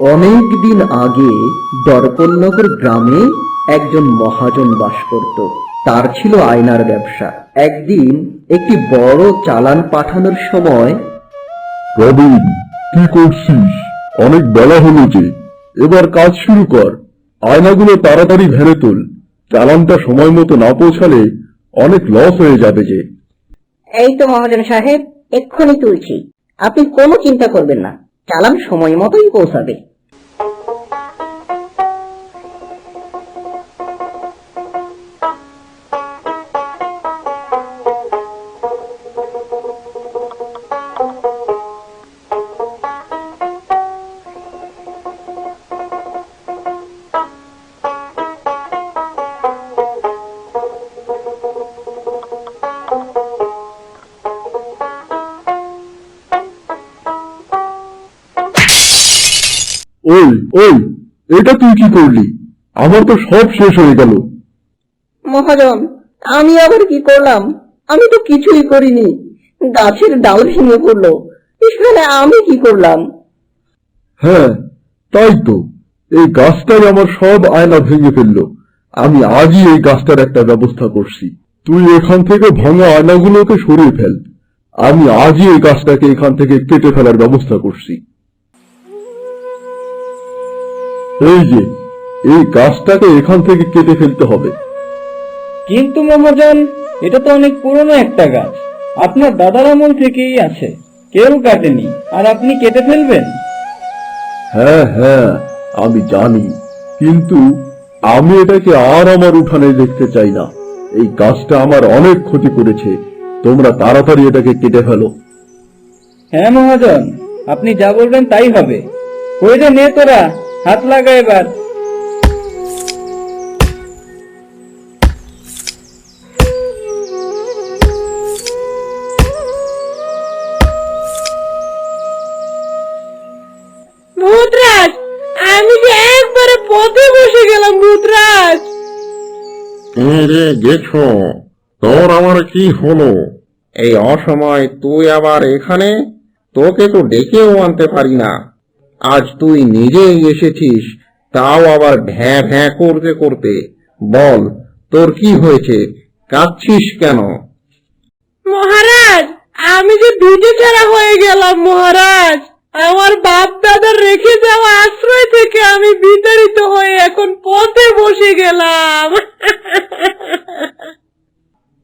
অনেক দিন আগে দর্পণনগর গ্রামে একজন মহাজন বাস করত। তার ছিল আয়নার ব্যবসা। একদিন একটি বড় চালান পাঠানোর সময় প্রবীণ কি করছিস? অনেক বেলা হলো যে। এবার কাজ শুরু কর। আয়নাগুলো তাড়াতাড়ি ভেড়ে তোল। চালানটা সময় মতো না পৌঁছালে অনেক লস হয়ে যাবে যে। এই তো মহাজন সাহেব এক্ষুনি তুলছি। আপনি কোনো চিন্তা করবেন না। চালান সময় মতোই পৌঁছাবে। ওই ওই এটা তুই কি করলি? আমার তো সব শেষ হয়ে গেল। মহাজন আমি আবার কি করলাম? আমি তো কিছুই করিনি। গাছের ডাল ভেঙে পড়ল। এখানে আমি কি করলাম? হ্যাঁ তাই তো। এই গাছটাই আমার সব আয়না ভেঙে ফেলল। আমি আজই এই গাছটার একটা ব্যবস্থা করছি। তুই এখান থেকে ভাঙা আয়নাগুলোকে সরিয়ে ফেল। আমি আজই এই গাছটাকে এখান থেকে কেটে ফেলার ব্যবস্থা করছি। এই যে এই গাছটাকে এখান থেকে কেটে ফেলতে হবে। কিন্তু মহাজন এটা তো অনেক পুরনো একটা গাছ। আপনার দাদার আমল থেকেই আছে। কেউ কাটেনি। আর আপনি কেটে ফেলবেন? হ্যাঁ হ্যাঁ আমি জানি। কিন্তু আমি এটাকে আর আমার উঠানে দেখতে চাই না। এই গাছটা আমার অনেক ক্ষতি করেছে। তোমরা তাড়াতাড়ি এটাকে কেটে ফেলো। হ্যাঁ মহাজন আপনি যা বলবেন তাই হবে। রে নে তোরা। হাত লাগা এবার। ভূতরাজ আমি যে একবারে পথে বসে গেলাম ভূতরাজ। রে গেছো তোর আমার কি হলো? এই অসময় তুই আবার এখানে? তোকে তো ডেকেও আনতে পারি না। আজ তুই নিজেই এসেছিস তাও আবার ভ্যাঁ ভ্যাঁ করতে করতে। বল তোর কি হয়েছে? কাঁদছিস কেন? মহারাজ আমি যে ভিটে ছাড়া হয়ে গেলাম মহারাজ। আমার বাপ দাদার রেখে যাওয়া আশ্রয় থেকে আমি বিতাড়িত হয়ে এখন পথে বসে গেলাম।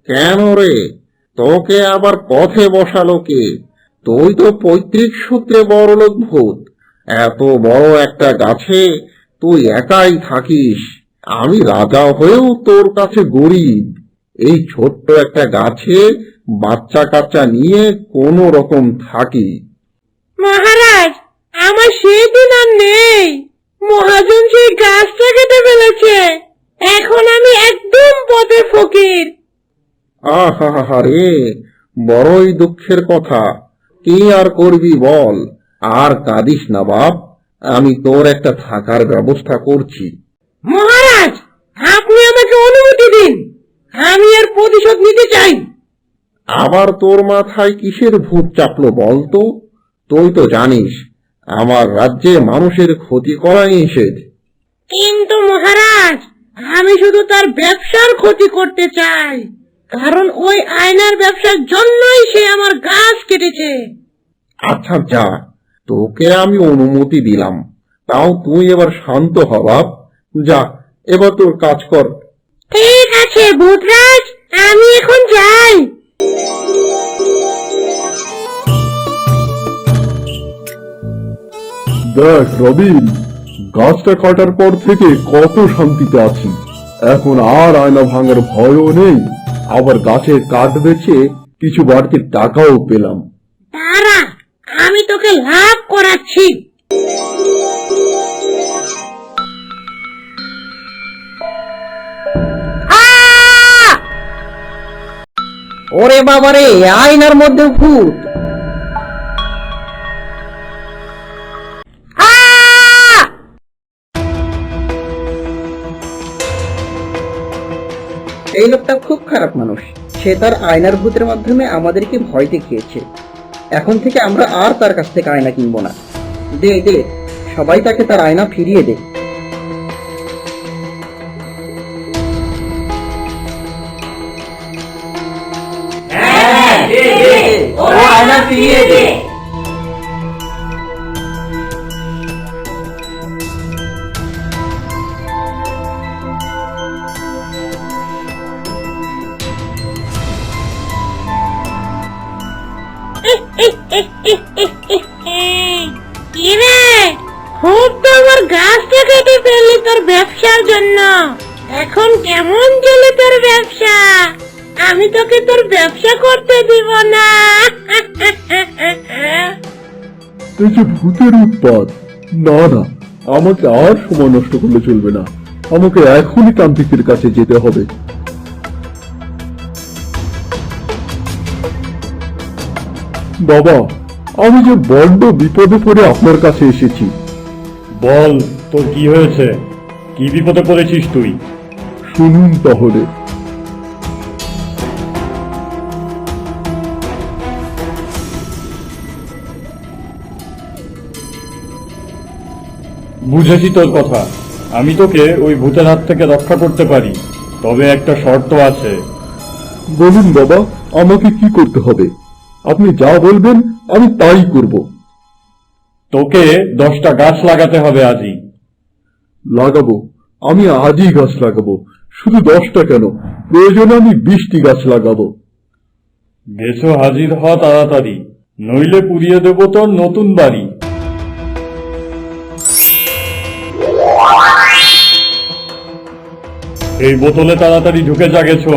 কেন রে? তোকে আবার পথে বসালো কে? তুই তো পৈতৃক সূত্রে বড়লোক ভূত। এত বড় একটা গাছে তুই একাই থাকিস। আমি রাজা হয়েও তোর কাছে গরিব। এই ছোট্ট একটা গাছে বাচ্চা কাচ্চা নিয়ে কোনো রকম থাকি। মহারাজ আমার সেই দিন আর নেই। মহাজন সেই গাছটা কেটে ফেলেছে। এখন আমি একদম পথে ফকির। আহা রে বড়ই দুঃখের কথা। কি আর করবি বল? আর কাঁদিস না বাপ আমি তোর একটা থাকার ব্যবস্থা করছি। মহারাজ আপনি আমাকে অনুমতি দিন। আমি এর প্রতিশোধ নিতে চাই। আবার তোর মাথায় কিসের ভূত চাপলো বলতো তুই তো জানিস আমার রাজ্যে মানুষের ক্ষতি করাই নিষেধ। কিন্তু মহারাজ আমি শুধু তার ব্যবসার ক্ষতি করতে চাই। কারণ ওই আয়নার ব্যবসার জন্যই সে আমার গাছ কেটেছে। আচ্ছা যা। তোকে আমি অনুমতি দিলাম। তাও তুই এবার শান্ত হ বাপ। যা এবার তোর কাজ কর। ঠিক আছে ভূতরাজ আমি এখন যাই। দেখ রবিন গাছটা কাটার পর থেকে কত শান্তিতে আছি। এখন আর আয়না ভাঙার ভয়ও নেই। আবার গাছের কাঠ বেচে কিছু বাড়তি টাকাও পেলাম। আমি তোকে লাভ করাচ্ছি! ওরে বাবারে আয়নার মধ্যে ভূত। এই লোকটা খুব খারাপ মানুষ। সে তার আয়নার ভূতের মাধ্যমে আমাদেরকে ভয় দেখিয়েছে। এখন থেকে আমরা আর তার কাছ থেকে আয়না কিনবো না। দে দে, সবাই তাকে তার আয়না ফিরিয়ে দে। আয়না ফিরিয়ে দে। না। এই যে ভূতের উৎপাদ না না আমাকে আর সময় নষ্ট করলে চলবে না। আমাকে এখনই তান্ত্রিকের কাছে যেতে হবে। বাবা আমি যে বড্ড বিপদে পড়ে আপনার কাছে এসেছি। বল তোর কি হয়েছে? কি বিপদে পড়েছিস তুই? শুনুন তাহলে। বুঝেছি তোর কথা। আমি তোকে ওই ভূতের হাত থেকে রক্ষা করতে পারি তবে একটা শর্ত আছে। বলুন বাবা আমাকে কি করতে হবে? আপনি যা বলবেন আমি তাই করব। তোকে দশটা গাছ লাগাতে হবে আজই। লাগাবো? আমি আজই গাছ লাগাবো। শুধু দশটা কেন? প্রয়োজনে আমি বিশটি গাছ লাগাবো। গেছো হাজির হ তাড়াতাড়ি নইলে পুড়িয়ে দেবো তোর নতুন বাড়ি। এই বোতলে তাড়াতাড়ি ঢুকে যা গেছো।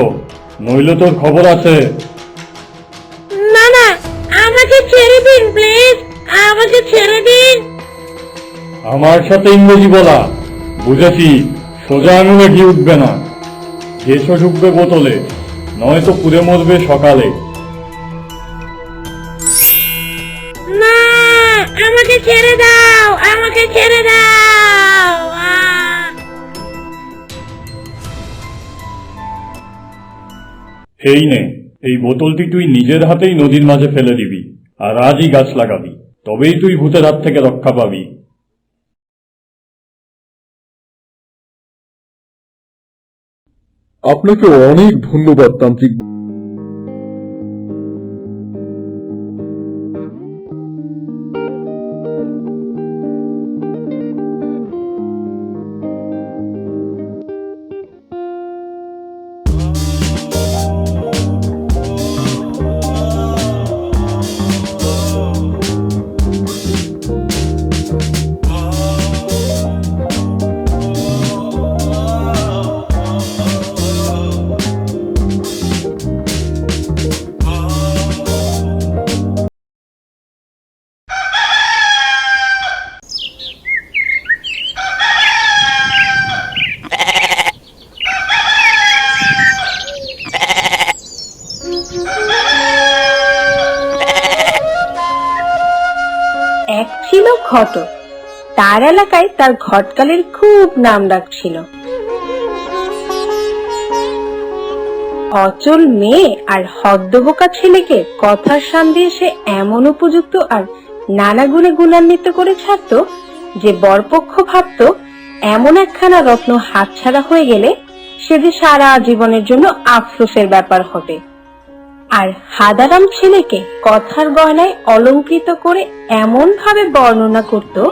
নইলে তোর খবর আছে। না না আমাকে ছেড়ে দিন প্লিজ। আমাকে ছেড়ে দিন। আমার সাথে ইংরেজি বলা। বুঝেছি সোজা আঙুলে ঘি উঠবে না। ঘেসো ঢুকবে বোতলে নয়তো পুড়ে মরবে সকালে। না আমাকে ছেড়ে দাও আমাকে ছেড়ে দাও। এই নে, এই বোতলটি তুই নিজের হাতেই নদীর মাঝে ফেলে দিবি, আর আজই গাছ লাগাবি, তবেই তুই ভূতের হাত থেকে রক্ষা পাবি। আপনাকে অনেক ধন্যবাদ, তান্ত্রিক ঘটক তার এলাকায় তার ঘটকালের খুব নাম ডাক ছিল। অচল মেয়ে আর হদ্দবোকা ছেলেকে কথার সামনে এসে এমন উপযুক্ত আর নানা গুণে গুণান্বিত করে ছাড়তো যে বরপক্ষ ভাবতো এমন একখানা রত্ন হাতছাড়া হয়ে গেলে সে যে সারা জীবনের জন্য আফসোসের ব্যাপার হবে। আর হাদারাম ছেলেকে কথার গয়নায় অলঙ্কৃত করে এমন ভাবে বর্ণনা করত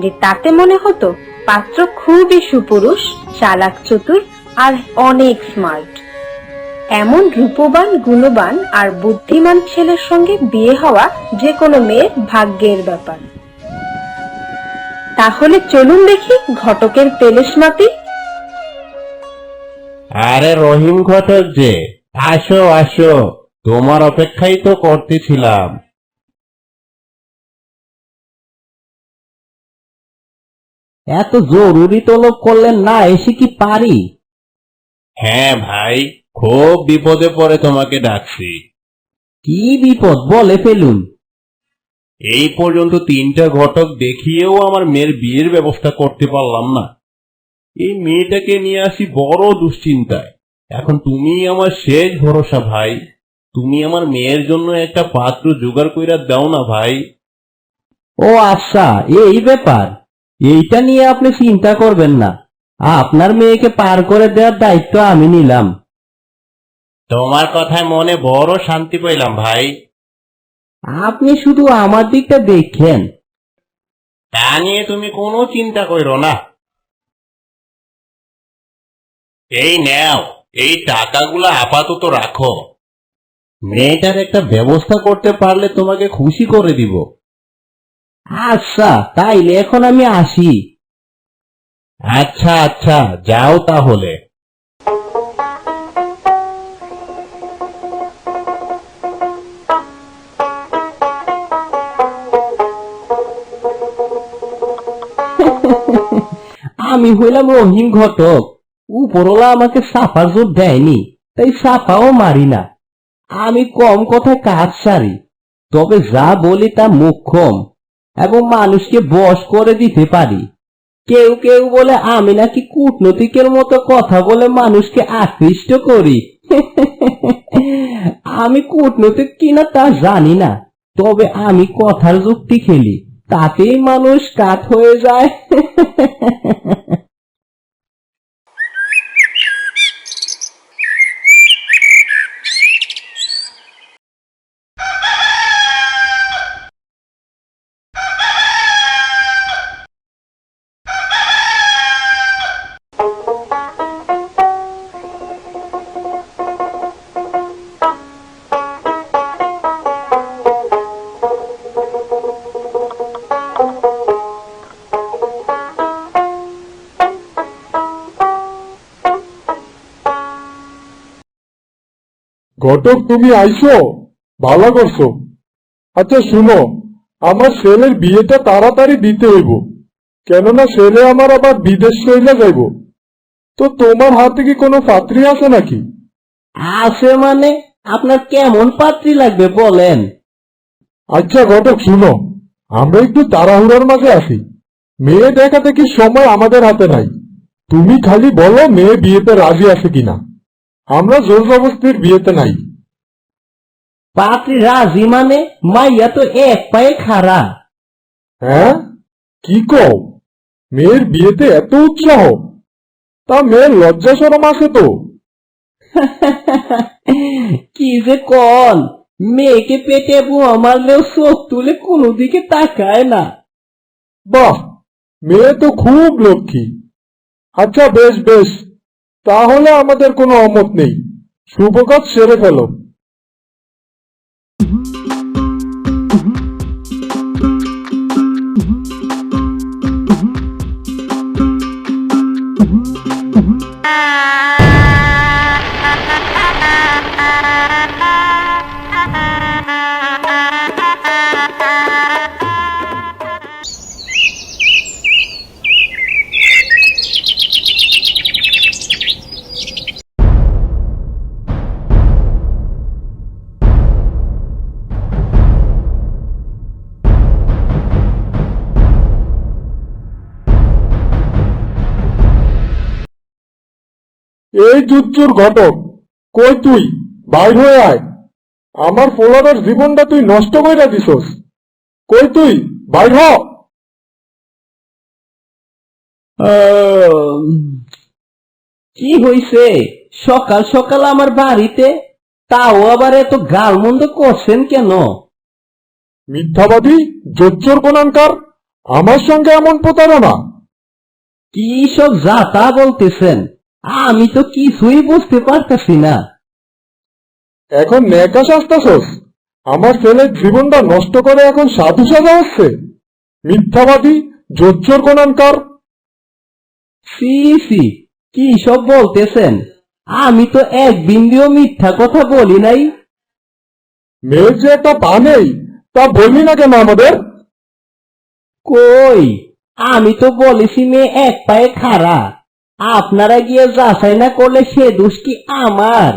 যে তাতে মনে হতো পাত্র খুবই সুপুরুষ, চালাক চতুর আর অনেক স্মার্ট এমন রূপবান, গুণবান আর বুদ্ধিমান ছেলের সঙ্গে বিয়ে হওয়া যে কোনো মেয়ের ভাগ্যের ব্যাপার। তাহলে চলুন দেখি ঘটকের তেলেসমাতি আরে রহিম ঘটক যে, আসো আসো। তোমার অপেক্ষাই তো করতেছিলাম। এত জরুরি তলব করলেন না এসে কি পারি? হ্যাঁ ভাই খুব বিপদে পড়ে তোমাকে ডাকছি। কি বিপদ? বলে ফেলুন। এই পর্যন্ত তিনটা ঘটক দেখিয়েও আমার মেয়ের বিয়ের ব্যবস্থা করতে পারলাম না। এই মেয়েটাকে নিয়ে আসি বড় দুশ্চিন্তায়। এখন তুমি আমার শেষ ভরসা ভাই। তুমি আমার মেয়ের জন্য একটা পাত্র জোগাড় কইরা দাও না ভাই। ও আচ্ছা এই ব্যাপার। এইটা নিয়ে আপনি চিন্তা করবেন না। আপনার মেয়েকে পার করে দেওয়ার দায়িত্ব আমি নিলাম। তোমার কথায় মনে বড় শান্তি পাইলাম ভাই। আপনি শুধু আমার দিকটা দেখেন। তা নিয়ে তুমি কোনো চিন্তা করো না। এই নাও এই টাকাগুলো আপাতত রাখো। মেয়েটার একটা ব্যবস্থা করতে পারলে তোমাকে খুশি করে দিব। আচ্ছা তাইলে এখন আমি আসি। আচ্ছা আচ্ছা যাও তাহলে। আমি হইলাম রহিম ঘটক। উপরওয়ালা আমাকে সাফার জোর দেয়নি, তাই সাফাও মারি না। আমি কম কথায় কাজ সারি, তবে যা বলি তা মুখ্যম এবং মানুষকে বশ করে দিতে পারি। কেউ কেউ বলে, আমি নাকি কূটনৈতিকের মতো কথা বলে মানুষকে আকৃষ্ট করি? আমি কূটনৈতিক কিনা তা জানি না, তবে আমি কথার যুক্তি খেলি, তাতেই মানুষ কাঠ হয়ে যায়। ঘটক তুমি আইসো ভালো করছ। আচ্ছা শুনো আমার ছেলের বিয়েটা তাড়াতাড়ি দিতে হইব কেননা ছেলে আমার আবার বিদেশ চলে যাইব। তো তোমার হাতে কি কোনো পাত্রী আছে নাকি? আছে মানে? আপনার কেমন পাত্রী লাগবে বলেন। আচ্ছা ঘটক শুনো আমরা একটু তাড়াহুড়ার মাঝে আসি মেয়ে দেখাতে কি সময় আমাদের হাতে নাই? তুমি খালি বলো মেয়ে বিয়েতে রাজি আছে কিনা। আমরা জোর জবস্তির বিয়েতে নাই। পাত্রী রাজি মানে মাইয়া তো এক পায়ে খাড়া। হ্যাঁ? কি কও? মেয়ের বিয়েতে এত উৎসাহ? তা মেয়ের লজ্জা সরম আছে তো। কি যে কন? মেয়েকে পেটে বোয়া মারলেও চোখ তুলে কোনো দিকে তাকায় না। বাহ! মেয়ে তো খুব লক্ষ্মী। আচ্ছা বেশ বেশ। তাহলে আমাদের কোনো অমত নেই। শুভ কাজ সেরে ফেলো। এই জুচ্চুর ঘটক কই তুই? বাইর হয়ে আয়। আমার ফোলাদার জীবনটা তুই নষ্ট করে দিছস। কই তুই? বাইর হ। কি হইছে? সকাল সকাল আমার বাড়িতে? তাও আবার এত গালমন্দ করছেন কেন? মিথ্যাবাদী জোচ্চোর কোনানকার আমার সঙ্গে এমন প্রতারণা। কি সব যা তা বলতেছেন? আমি তো কিছুই বুঝতে পারতেছি না। এখন ন্যাকা শাস্তাছস আমার ছেলের জীবনটা নষ্ট করে এখন সাধু সাজা হচ্ছে? মিথ্যাবাদী জোচ্চোর কোনানকার সি সি কি সব বলতেছেন? আমি তো এক বিন্দুও মিথ্যা কথা বলি নাই। মেয়ের যে একটা পা নেই তা বললি না কেন আমাদের? কই? আমি তো বলেছি মেয়ে এক পায়ে খাড়া। আপনারা গিয়ে যাচাই না করলে সে দোষ কি আমার।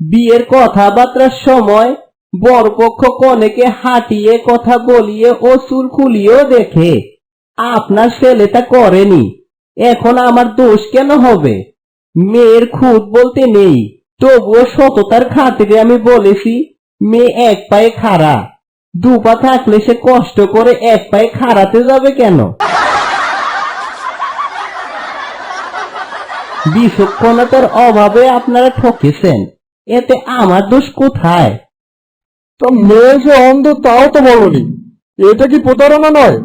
বিয়ের কথাবার্তার সময় বরপক্ষ কনেকে হাঁটিয়ে কথা বলিয়ে ও চুল খুলিয়েও দেখে। আপনার ছেলেটা করেনি। এখন আমার দোষ কেন হবে? মেয়ের খুদ বলতে নেই। তবুও সততার খাতিরে আমি বলেছি, মেয়ে এক পায়ে খাড়া। দু পা থাকলে সে কষ্ট করে এক পায়ে খাড়াতে যাবে কেন? বিচক্ষণতার অভাবে আপনারা ঠকেছেন। এতে আমার দোষ কোথায়? তা মেয়ে যে অন্ধ তাও তো বলনি। এটা কি প্রতারণা নয়?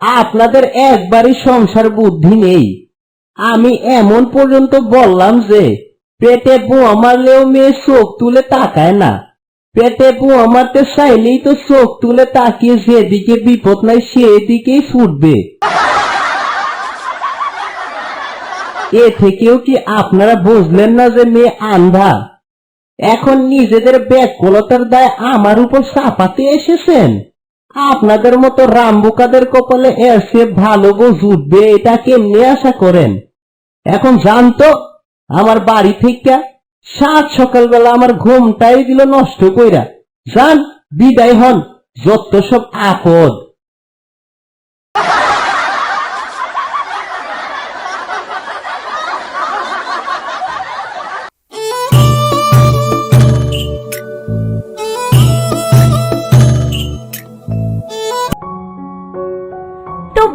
আপনাদের একবারই সংসার বুদ্ধি নেই। আমি এমন পর্যন্ত বললাম যে পেটে বুয়া মারলেও মেয়ে চোখ তুলে তাকায় না। পেটে বুয়া মারতে চাইলেই তো চোখ তুলে তাকিয়ে যেদিকে বিপদ নাই সেদিকেই ছুটবে। এ থেকেও কি আপনারা বুঝলেন না যে মেয়ে আন্ধা? এখন নিজেদের ব্যাকুলতার দায় আমার উপর চাপাতে এসেছেন। আপনাদের মতো রামবুকাদের কপালে এসে ভালো গো জুটবে এটা কেমনে আশা করেন? এখন জানতো, আমার বাড়ি থেকে সাত সকালবেলা আমার ঘুমটাই দিল নষ্ট কইরা। যান, বিদায় হন, যত সব আপদ।